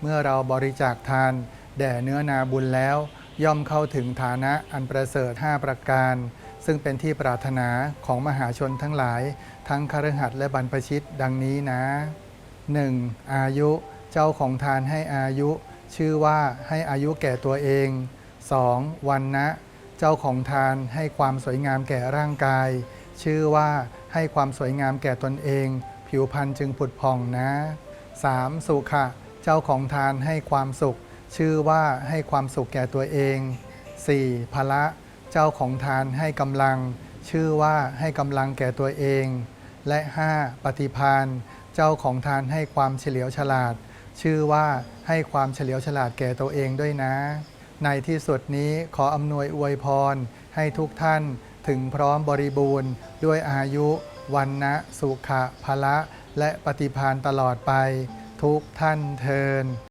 เมื่อเราบริจาคทาน แด่เนื้อนาบุญแล้ว ย่อมเข้าถึงฐานะอันประเสริฐ 5 ประการ ซึ่งเป็นที่ปรารถนาของมหาชนทั้งหลาย ทั้งคฤหัสถ์และบรรพชิตดังนี้นะ 1. อายุเจ้าของทานให้อายุ ชื่อว่าให้อายุแก่ตัวเอง 2. วันนะ เจ้าของทานให้ความสวยงามแก่ร่างกาย ชื่อว่าให้ความสวยงามแก่ตนเอง ผิวพรรณจึงผุดผ่องนะ 3. สุขะ เจ้าของทานให้ความสุข ชื่อว่าให้ความสุขแก่ตัวเอง 4. พละเจ้าของทานให้กำลัง ชื่อว่าให้กำลังแก่ตัวเอง และ 5. ปฏิพานเจ้าของทานให้ความเฉลียวฉลาด ชื่อว่าให้ความเฉลียวฉลาดแก่ตัวเองด้วยนะ ในที่สุดนี้ขออำนวยอวยพร ให้ทุกท่านถึงพร้อมบริบูรณ์ ด้วยอายุวันนะสุขะพละและปฏิพานตลอดไป ทุกท่านเทิน